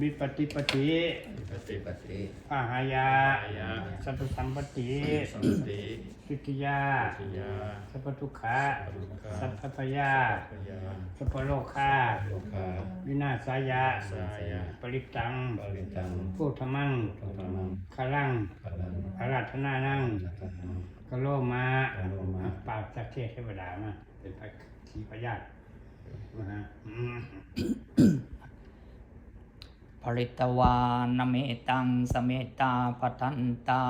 วิปฏิปฏิปฏิปฏิปาหายาอายะสัพพสัมปติสัมปติสุติยา ทิยาสัพพทุกขะทุกขะสัพพพยาปยาสัพพโลกาโลกาวินาศายะ สายะปริตตังปริตังพุทธมังธรรมังคาลังพลังอาราธนานังสัตตังกโลมากโลมาปราบสักเทพเทวดามาเป็นพระขีพยาตนะฮะอืม ผลิตวานเมตังสเมตาปทันตา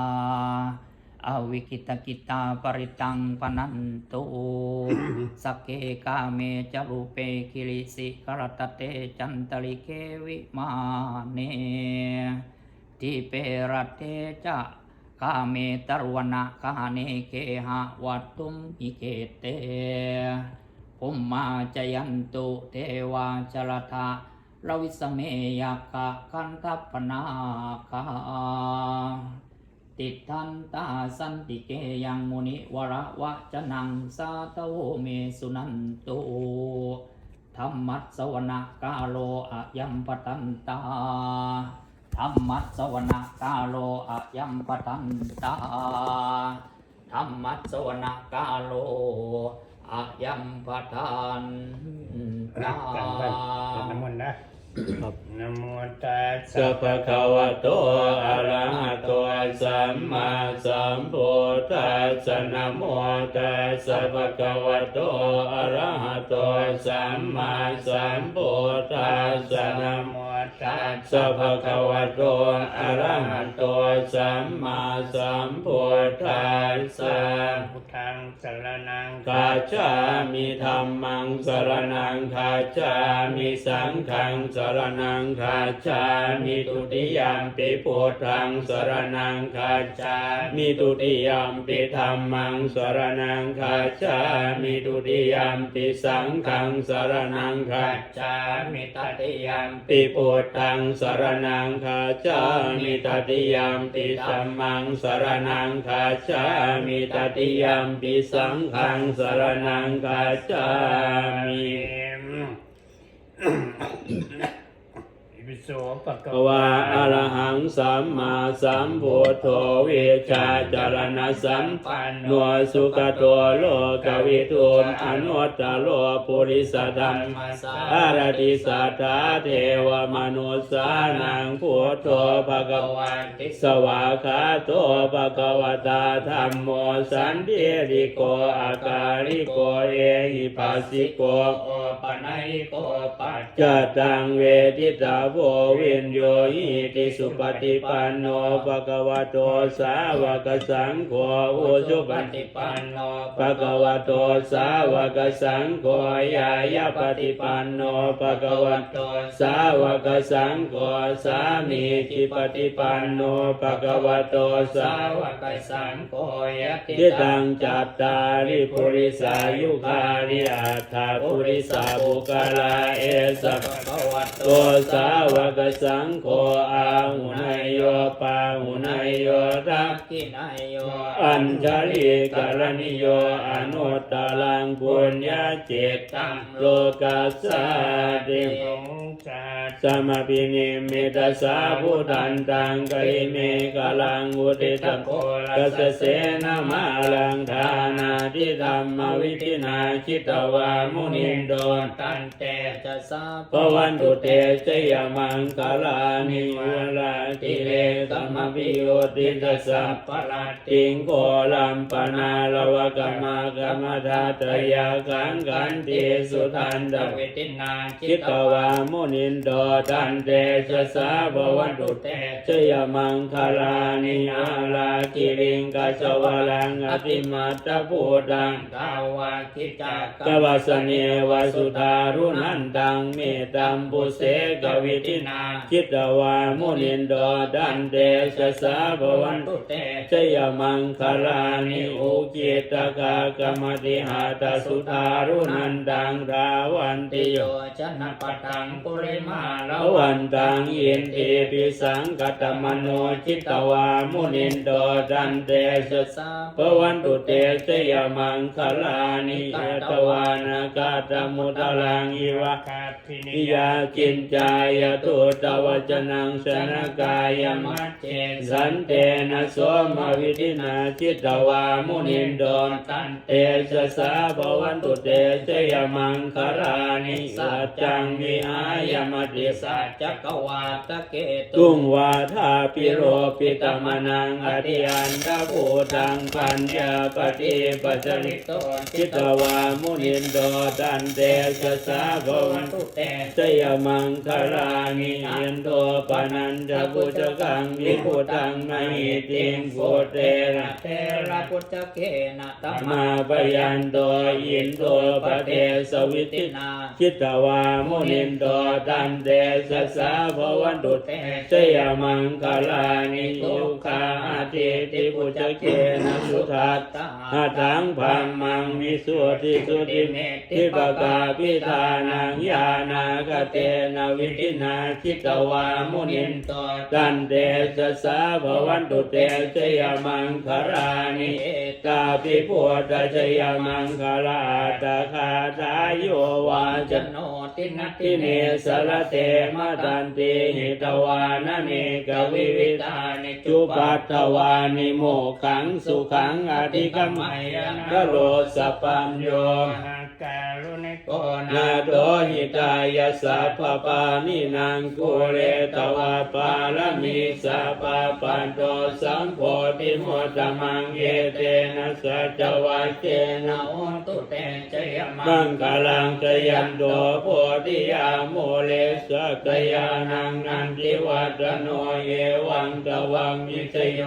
อวิกิตกิตาปริตังปนันตุสักเกกาเมจรูเปกิริสิกรตเตจันตลิเกวิมาเนทิเปรเตจะกาเมตรวนะกาเนเกหะวัตตุมหิเกเตภุมมาจยันตุเทวาจรทะ ลวิสเมยกะคันทัปนาคาติทันตาสันติเกยังมุนิวระวะจนังสาตโวเมสุนันตุธรรมัสสวนะกาโลอะยัมปตันตาธรรมัสสวนะกาโลอะยัมปตันตาธรรมัสสวนะกาโล อายัมปทานตากันกันเป็นน้ำมนต์นะนะโมตัสสัสะพพะคะวะโตอะระหะโตสัมมาสัมพุทธัสสะนะโมตัสสะภะคะวะโตอะระหะโตสัมมาสัมพุทธัสสะนะนะโมโมตัสสัพพะคะวะโตอะระหะโตสัมมาสัมพุทธัสสะพุทธังส รนังคาจามิธรรมังสรนังคาจามิสังฆังสรนังคาจามิตุติยามปิพุทธังสรนังคาจามิตุติยามปิธรรมังสรนังคาจามิตุติยามปิสังฆังสรนังคาจามิตติยัมปิพุทธังสรนังคาจามิตติยามปิสัมมังสรนังคาจามิตติยามปิสัสังฆังสรนังกัจจามิ ภวาอรหังสัมมาสัมพุทโธวิชาจารณะสัมปันโนสุขโตโลกวิทูมอนุตตโลปุริสธรรมอารติสัทธาเทวมนุสานังพุทโธภะคะวันติสวาคาโตภะคะวตาธรรมโมสันติริโกอาการิโกเอหิปัสสิโกโอปะนัยโกปัจจตังเวทิตาโพวินโยหิติสุปฏิปันโนภะคะวะโตสาวกสังโฆอุชุปฏิฏิปันโนภะคะวะโตสาวกสังโฆยายาปฏิปันโนภะคะวะโตสาวกสังโฆสามีจิปฏิปันโนภะคะวะโตสาวกสังโฆยติทิตังจัตตาริปุริสายุคานิอัตถาปุริสาบุคลาเอสะภะวัตโตสาววกสังโฆอาหุนายโยปาหุนายโยทักกินายโยอัญชลิกรณิโยอนุตตลังปุญญาเจตังโลกัสสาติองจัตสมปินิมิตสสาพุทธันตังกริเมกลังอุติตโกกัสเสนามาลังทานาทิธรรมวิธินาชิตวามุนินโดนตันเตจะสาปวันตุเตชยมังคลานิวลาติเลตัมปิโยติตัสสะปลัดติงโกลัมปนาลวะกมากรรมธาตยากังกันติสุทันดเวทินาคิตวามุนินโดตันเตชะสาบวันตุเตชยมังคลานิอาลากิริงกัจวลังอติมัตตพูตังทาวาคิจักกวาสเนวสุธารุนันตังเมตัมปุเสกวิตินาคิตวามุนินโดดันเดชะสาบวันตุเตชยมังคลานิอุกิตกากรรมติหาตสุธารุนันตังราวันติโยชนะปตังปุริมาละวันตังอินทีปิสังกตมโนจิตวามุนินโดดันเตชะสาปวันตุเตชยมังคลานิเอตวานากาตมุตลังอิวะคาพินิยาจินจายตุตวจนังสนกายมัจเจสันเตนะสมวิธินาจิตวามุนินโดนตันเตชะสาภวันตุเตชยมังคารานิสัจจังวิหายมติสัจจกวาตะเกตุงวาทาปิโรปิตมนังอธิยันตะภูตังปัญญาปฏิปัจจริโตจิตวามุนินโดตันเตชะสาภวันตุเตชยมังคารานิยันโตปนันจะกุจกังวิพุตังมหิติงโกเตระเทระพุทธเกนะตัมมาปยันโตอินโตปะเทสวิตินาจิตวามุนินโตตันเตสสะภวันตุเตชยมังคลานิทุกขาอาทิติพุทธเกนะสุทัตตาอาทังพัมมังวิสุทธิสุติเมติปกาปิทานังญาณากเตนะวิธินาจิตวามุนินตตันเตสสะภวันตุเตชยมังคลานิเอกาปิพุทธชยมังคลาตาคาทายโยวาจโนตินัตติเนสรเตมตันติหิตวานเนกวิวิตานิจุปัตตวานิโมขังสุขังอธิกมมัยนโรสปัญโย การุณิโกนาโดหิตายาสัพพปานินางกุเรตวาปาลมิสัพพปันโตสัมโพธิโมตมังเยเตนะสัจวัเจนะโอตุเตจยมังคลังจยันโตโพธิยาโมเลสกยานังนันติวัตโนเยวังตวังมิจโย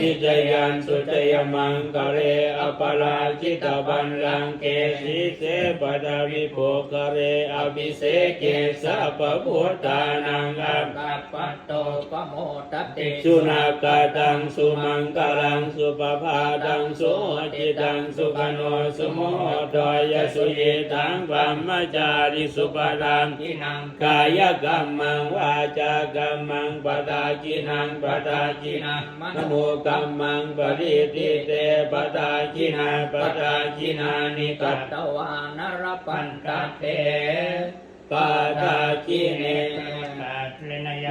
อิจยันสุจยมังคะเรอปราชิตบันลังเกสีเสปดาวิโภคเรอภิเสเกสัพพุทธานังอัปปัตโตปโมตติสุนักตังสุมังกลังสุปภาตังสุจิตังสุขโนสุโมทยสุเยตังปัมมจาริสุปดังกินังกายกรรมังวาจากรรมังปตากินังปตากินังมโนกรรมังปริติเตปตาคินาปตาคินานิกัตตวานรปันตะเตปตาคิเน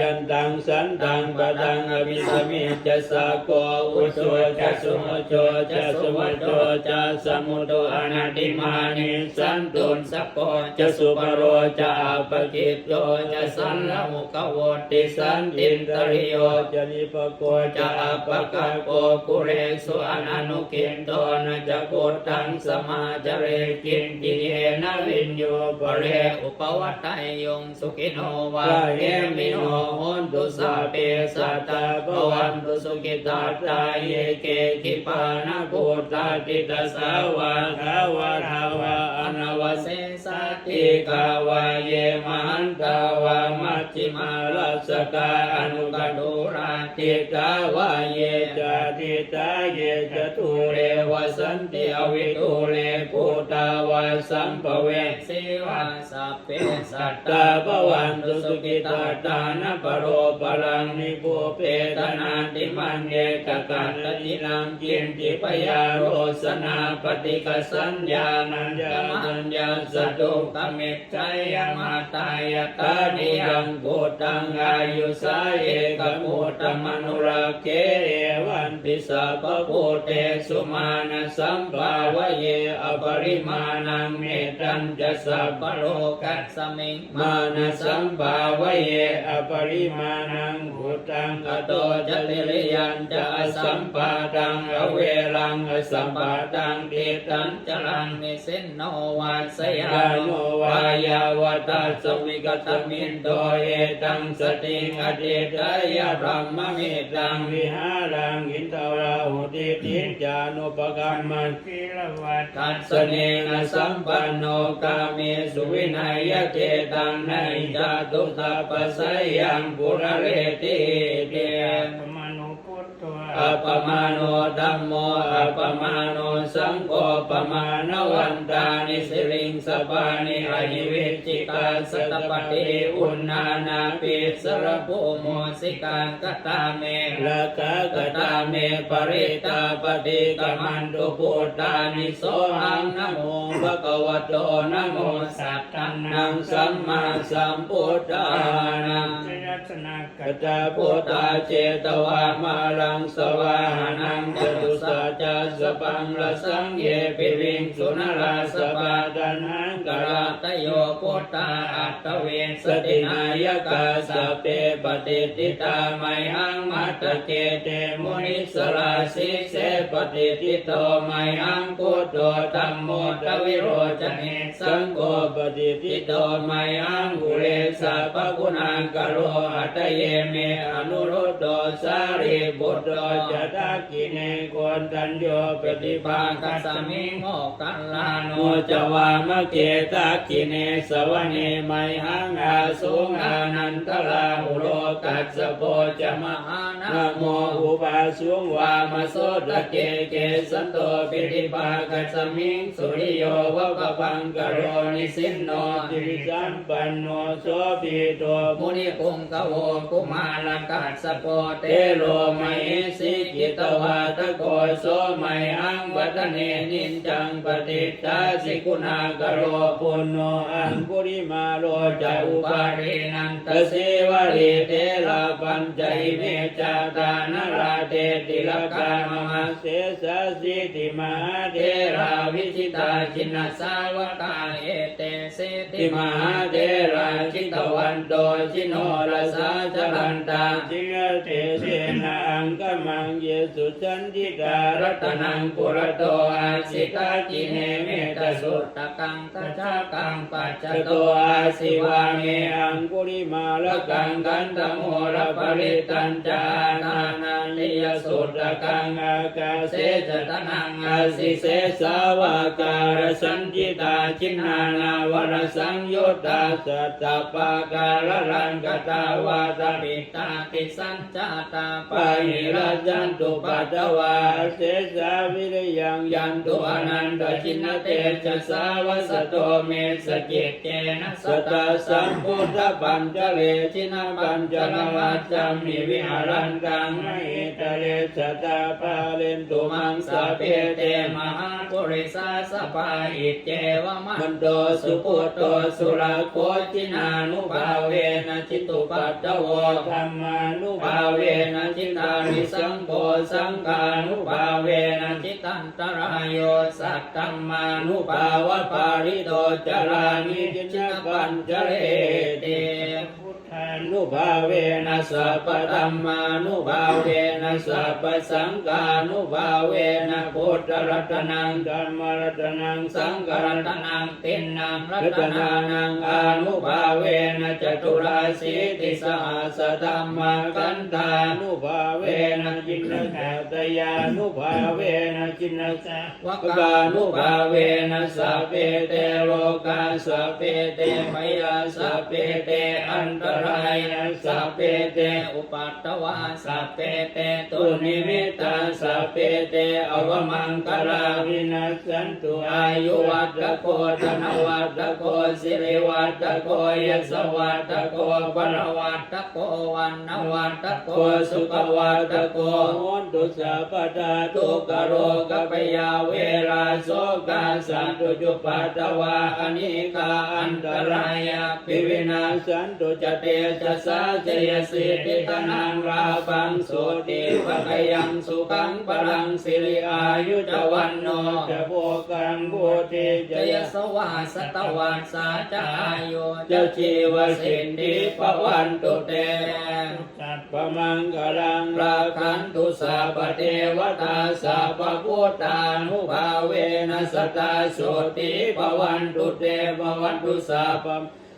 สันตังสันตังปะตังอภิสมิจะสะโกอุสุจะสุโมโจจะสุวัจโจจะสมุโตอนาติมานิสันตุนสัพโกจะสุปโรจะอาปกิจโยจะสันละมุขวติสันตินตริโยจะนิปโกจะอปะกะโกกุเรสุอนานุกินโตนะจะโกตังสมาจเรกินติเยนะวินโยปะเรอุปวัตตายงสุขิโนวาเยมิโนหนตุสัพเพสัตตาภวันตุสุขิตาตาเยเกขิปานะภูตาติตาสาวาทาวาทาวาอนาวเส สติกาวาเยมันตาวามัจจิมาลัสกาอนุกดุราติกาวาเยจติตาเยจตุเรวสันติอวิตุเรปุตาวาสัมภเวสิวาสัพเพสัตตาภวันตุสุขิตาตานะปโรปรังนิโพเพตนาติมันเยกกัตตินังกินจิปยาโรสนาปฏิกสัญญานัญญานัญญาสตุกเมตใจยมาตายตานิยังโกตังอายุสาเอกโมตมนุราเกเอวันติสาปโพเตสุมาณสัมภาวเยอปริมาณังเมตัญจะสัพพโลกัสมิงมานะสัมภาวเยอปริมาณังพุตังอโตจะเตริยันจะสัมปาตังอเวรังอสัมปาตังติตันจรังนิสินโนวัสยาโนวายาวตัสสวิกตมินโตเอตังสติงอติตยะพรหมมิตังวิหารังอินทราหุติติจานุปกรรมันกิลวัตตัสเนนะสัมปันโนกาเมสุวินัยเจตังนัยจาตุสัพพสยังปุระเรติเตมนุพุทธวา อัปปมาโนธัมโมอัปปมาโนสังโฆปมาณวันตานิสิริงสปานิอหิวิจิกาสตปฏิอุณนานาปิสรภูโมสิกางกตาเมละกากตาเมปริตาปฏิกมันตุพุทธานิโสหังนะโมภะคะวะโตนะโมสัตตังนังสัมมาสัมพุทธานังชยัสนากตาพุทธาเจตวามาลังสวาหานังจตุสัจจะสปังละสังเยปิวิงสุนราสปาดานังกราตโยพุทธาอัตตเวนสตินายกาสเปปฏิติตาไมหังมัตตเกเตมุนิสราสิเสปฏิติโตไมหังพุทโธธรรมโมทวิโรจเนสังโฆปฏิติโตไมหังกุเลสาปกุณังกโรอัตเยเมอนุรุตโตสารีบุตรจะตากิเนโกนตัญโยปฏิภาคัสมิงโมกัลลาโนจวามะเกตากิเนสวเนไมหังอาสุงอานันตลาหุโลกัสสะโพจะมหานะโมอุปาสุงวามโสตะเกเกสันโตปิฏิภาคัสมิงสุริโยวะปะปังกโรนิสินโนติริสัมปันโนโสปิโตมุนิคุงกโวกุมาลกัสสะโปเตโลไมสิิกิตวาตะโกโสไมอังวัตเนนินจังปฏิตาสิกุณากโรปุณโนอังปุริมาโรจะอุปารินันตเสวะริเตระปัญจหิเมจาตานราเตติลกามมาเสสสิติมาเทราวิชิตาจินสาวกาเอเตเสติมาเทราชิตวันโตชิโนรสาจรันตาจิงเตเสนา งกมังเยสุจันติการตนังปุระโตอาสิกาจิเนเมตสุตตะกังกัจจกังปัจจโตอาสิวาเมอังกุริมาลกังกันตโมระปริตัญจานานันลิยสุตตะกังอากาเสจตนังอาสิเสสาวาการสันจิตาจินนานาวรสังยุตตาสัตตปาการรังกตาวาตปิตาติสัญจาตาปาหิรัจันตุปัตตวาเสสาวิริยังยันตุอนันตชินเตจะสาวสโตเมสเกตเกนะสตาสัมพุทธปัญจเลชินปัญจนวัจจามิวิหารันตังไมตะเลสตาปาเลนตุมังสะเพเตมหาปุริสาสปาอิเจวมันโตสุปุตโตสุรโคจินานุภาเวนะจิตุปัตตวธรรมานุภาเวนะจิตานิสังโฆสังฆานุภาเวนะจิตันตรายโยสัตตัมมานุภาวะปาริโตจารานิจินปัญจเลเต นุภาเวนะสัพพธรรมานุภาเวนะสัพพสังฆานุภาเวนะพุทธรัตนังธรรมรัตนังสังฆรัตนังตินนังรัตนานังอนุภาเวนะจตุราสีติสหัสธรรมกันธานุภาเวนะจินนกาตยานุภาเวนะจินนสาวกานุภาเวนะสัพเพเตโลกาสัพเพเตพยาสัพเพเตอันตรายนะสัพเพเตอุปัตตวาสัพเพเตตุนิมิตาสัพเพเตอวมังคลาวินัสสันตุอายุวัตโกธนวัตโกสิริวัตโกยสวัตโกปรวัตโกวันนวัตโกสุขวัตโกโหนตุสัพพทาทุกโรกปยาเวราโสกาสันตุจุปัตตวาอนิกาอันตรายาปิวินาสันตุจเตจะสาเจยสิติตนังราปังโสติภะกยังสุขังปรังสิริอายุจวันโนจะโภกังโภติจยสวาสตวัสสาจายโยจะชีวสินดิปวันตุเตสัพปมังกลังราคันตุสัพพเทวตาสัพพพุทธานุภาเวนัสตาโสติปวันตุเตปวันตุสัพ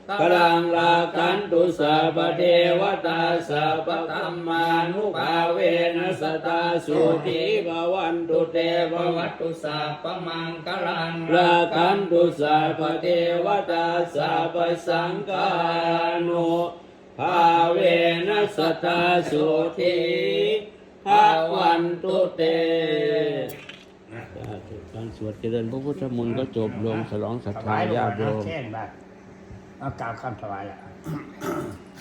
พกลังราคันตุสัพพเทวตาสัพพธรรมานุภาเวนัสตาโสติปวันตุเตปวันตุสัพพมังกลังราคันตุสัพพเทวตาสัพพสังฆานุภาเวนัสตาสุทีภาวันตุเตสาธุการสวดเจริญพระพุทธมนต์ก็จบลงฉลองศรัทถธาวายลงญามาติโยนะม เช่นแบบเอากล่าวคำถวายละ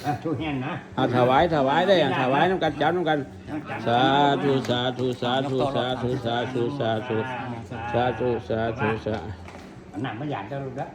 อะทุกแห่งนะอาถวายถวายได้อย่างถวายน้ำกันจับน้ำกันทั้งจังสาธุสาธุสาธุสาธุสาธุสาธุสาธุสาธุสาธุสาธุหนังไม่อยากจะรู้แล้ว